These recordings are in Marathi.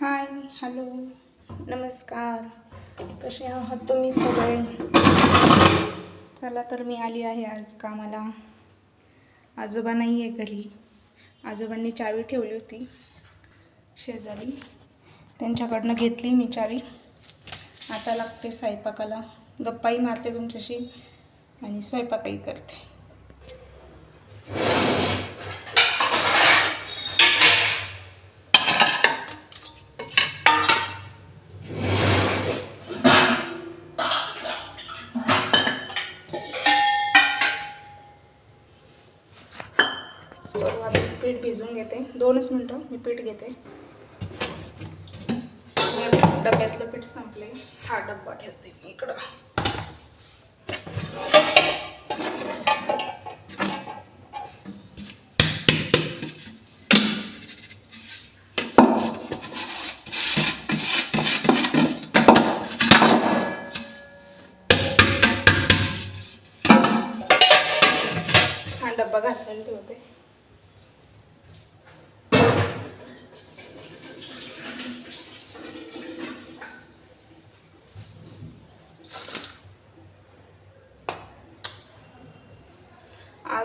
Hi hello. नमस्कार. कसे आहात तुम्ही सगळे? चला तर मी आली आहे आज कामाला. आजोबा नाही आहे घरी. आजोबांनी चावी ठेवली होती शेजारी. त्यांच्याकडनं घेतली मी चावी. आता लागते स्वयंपाकाला. गप्पाही मारते तुमच्याशी आणि स्वयंपाकही करते तर आता पीठ भिजवून घेते. दोनच मिनटं मी पीठ घेते. डब्यातलं पीठ संपले हा डब्बा ठेवते मी इकडं. हा डब्बा घासायला ठेवते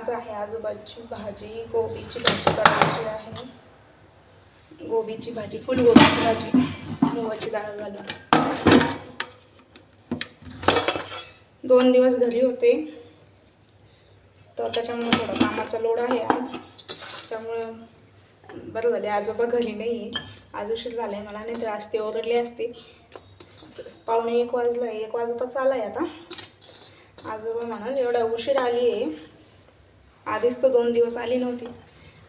आज आहे. आजोबाची भाजी गोबीची भाजी करायची आहे. गोबीची भाजी फुलगोबीची भाजी मुगाची डाळ घालून. दोन दिवस घरी होते. तर त्याच्यामुळे थोडं कामाचा लोड आहे आज. त्यामुळं बरं झाले. आजोबा घरी नाही आहे आज उशीर झाला आहे मला नाही तर आज ते ओरडले असते. पाहुणे एक वाजलं आहे एक वाजताच आला आहे आता. आजोबा म्हणाल एवढा उशीर आली आहे आधीच तर दोन दिवस आली नव्हती.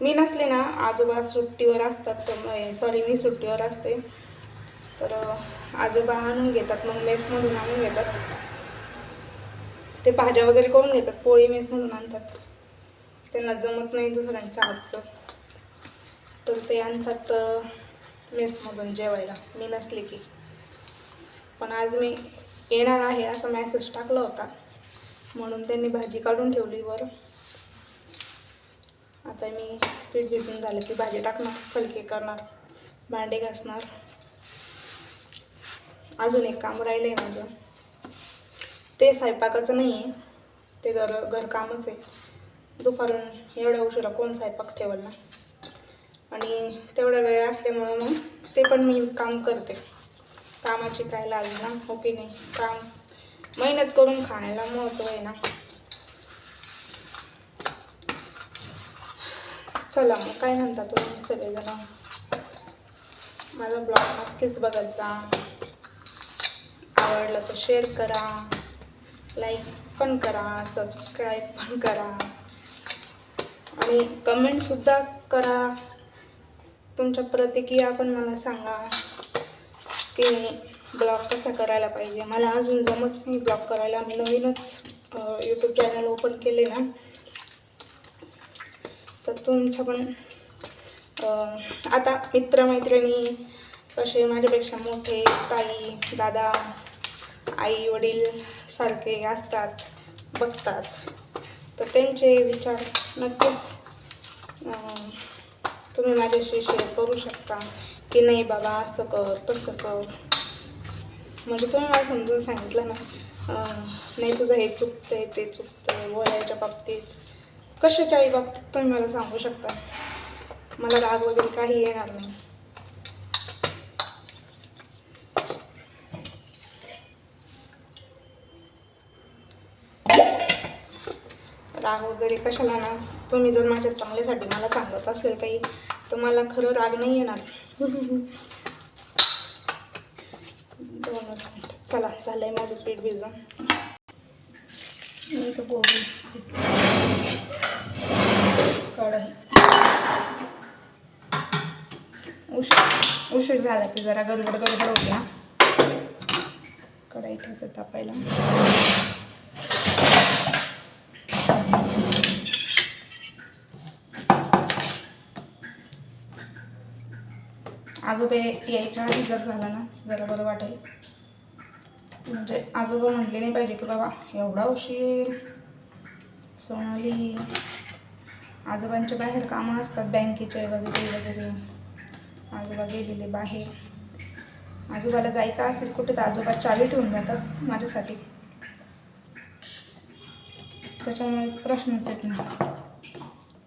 मी नसले ना आजोबा सुट्टीवर असतात तर सॉरी मी सुट्टीवर असते. तर आजोबा आणून घेतात मग मेसमधून आणून घेतात. ते भाज्या वगैरे करून घेतात पोळी मेसमधून आणतात. त्यांना जमत नाही दुसऱ्यांच्या हातचं. तर ते आणतात मेसमधून जेवायला. मी नसले की. पण आज मी येणार आहे असा मॅसेज टाकला होता. म्हणून त्यांनी भाजी काढून ठेवली वर. आता मी पीठ भिजून झालं की भाजी टाकणार फलके करणार भांडे घासणार. अजून एक काम राहिलं आहे माझं. ते स्वयंपाकाचं नाही आहे ते घर घरकामच आहे. दुपारून एवढ्या उशिरा कोण स्वयंपाक ठेवला ना आणि तेवढा वेळ असल्यामुळं मग ते पण मी काम करते. कामाची काय लागली ना हो की नाही? काम मेहनत करून खाण्याला महत्त्व आहे ना. चला मग काय म्हणता तुम्ही सगळेजण? माझा ब्लॉग नक्कीच बघत जा आवडलं तर शेअर करा लाईक पण करा सबस्क्राईब पण करा. आणि कमेंटसुद्धा करा. तुमच्या प्रतिक्रिया पण मला सांगा की ब्लॉग कसा करायला पाहिजे. मला अजून जमत नाही ब्लॉग करायला. मी नवीनच यूट्यूब चॅनल ओपन केले ना तर तुमच्या पण आता मित्रमैत्रिणी कसे माझ्यापेक्षा मोठे ताई दादा आई वडील सारखे असतात बघतात. तर त्यांचे विचार नक्कीच तुम्ही माझ्याशी शेअर करू शकता की नाही बाबा असं कर तसं कर. म्हणजे तुम्ही मला समजून सांगितलं ना नाही तुझं हे चुकतंय ते चुकतंय बोलायच्या बाबतीत. कशाच्याही बाबतीत तुम्ही मला सांगू शकता? मला राग वगैरे काही येणार नाही. राग वगैरे कशाला ना? तुम्ही जर माझ्या चांगल्यासाठी मला सांगत असेल काही तर मला खरं राग नाही येणार. दोनच मिनिट. चला झालंय माझं पीठ भिजून. मी तर आहे. कढई उशीर उशीर झाला की जरा गडबड गडबड होती ना. कढाई ठेवतो तापायला. आजोबा यायच्या आधी जर झाला ना जरा बरं वाटेल. म्हणजे आजोबा म्हटले नाही पाहिजे की बाबा एवढा उशीर. सोनाली. आजोबांचे बाहेर कामं असतात बँकेचे वगैरे वगैरे. आजोबा गेलेले बाहेर. आजोबाला जायचं असेल कुठे तर आजोबा चावी ठेवून जातात माझ्यासाठी. त्याच्यामुळे प्रश्नच येत नाही.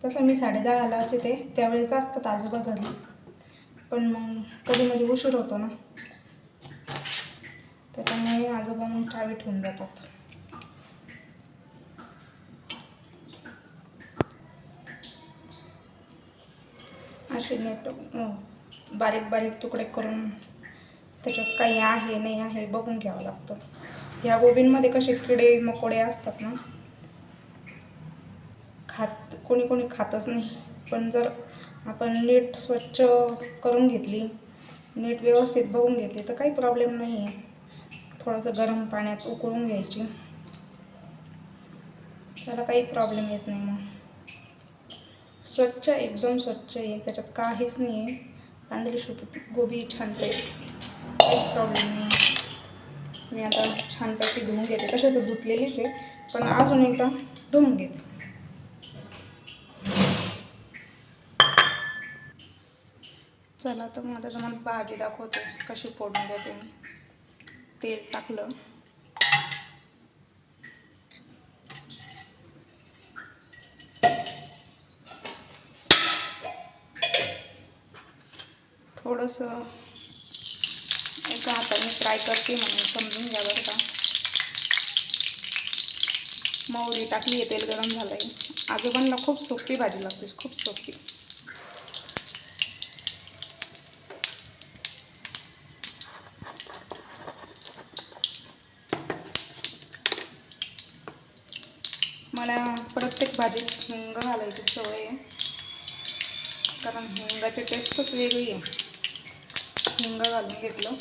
तसं मी साडेदहाला असे ते त्यावेळेस असतात आजोबा घरी. पण मग कधीमध्ये उशीर होतो ना. त्याच्यामुळे आजोबा मग चावी ठेवून जातात. असे हो. बारीक बारीक तुकडे करून त्याच्यात काही आहे नाही आहे बघून घ्यावं लागतं. ह्या गोबींमध्ये कसे किडे मकोडे असतात ना खात कोणी कोणी खातच नाही. पण जर आपण नीट स्वच्छ करून घेतली नीट व्यवस्थित बघून घेतली तर काही प्रॉब्लेम नाही आहे थोडंसं गरम पाण्यात उकळून घ्यायची. त्याला काही प्रॉब्लेम येत नाही मग. स्वच्छ एकदम स्वच्छ आहे. त्याच्यात काहीच नाही आहे पांढरी शुप गोबी छानपैकी काहीच प्रॉब्लेम नाही मी आता छानपैकी धुवून घेते. तसं तर धुतलेलीच आहे पण अजून एकदा धुवून घेते. चला तर मग आता तुम्हाला भाजी दाखवते कशी फोडून देते मी. तेल टाकलं. थोडंसं एका हाताने ट्राय करते म्हणून समजून घ्या बरं का. मोहरी टाकली आहे तेल गरम झालं आहे आजोबांना खूप सोपी भाजी लागते खूप सोपी. मला प्रत्येक भाजीत हिंग घालायची सवय आहे. कारण हिंगाची टेस्टच वेगळी आहे. हिंग घालून घेतलं.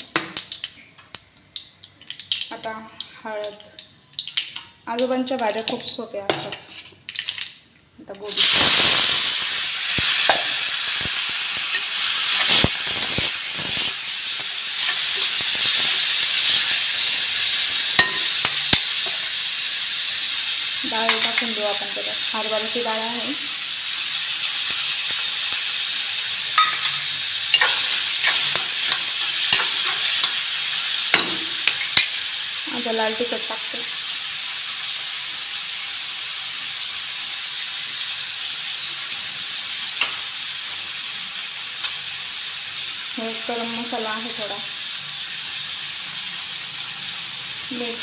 आता हळद. आजोबांच्या भाज्या खूप सोप्या असतात. आता गोबी. डाळ टाकून देऊ आपण त्याच्यात हरभऱ्याची डाळ आहे. आता लाल तिखट टाकते हे गरम मसाला आहे थोडा। मीठ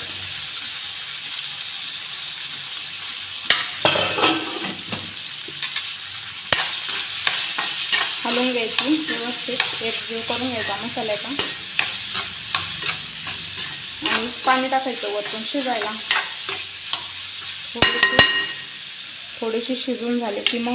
घ्यायची व्यवस्थित एकजीव करून घ्यायचा मसाल्याचा आणि पाणी टाकायचं वरतून शिजायला. थोडीशी थोडीशी शिजून झाले की मग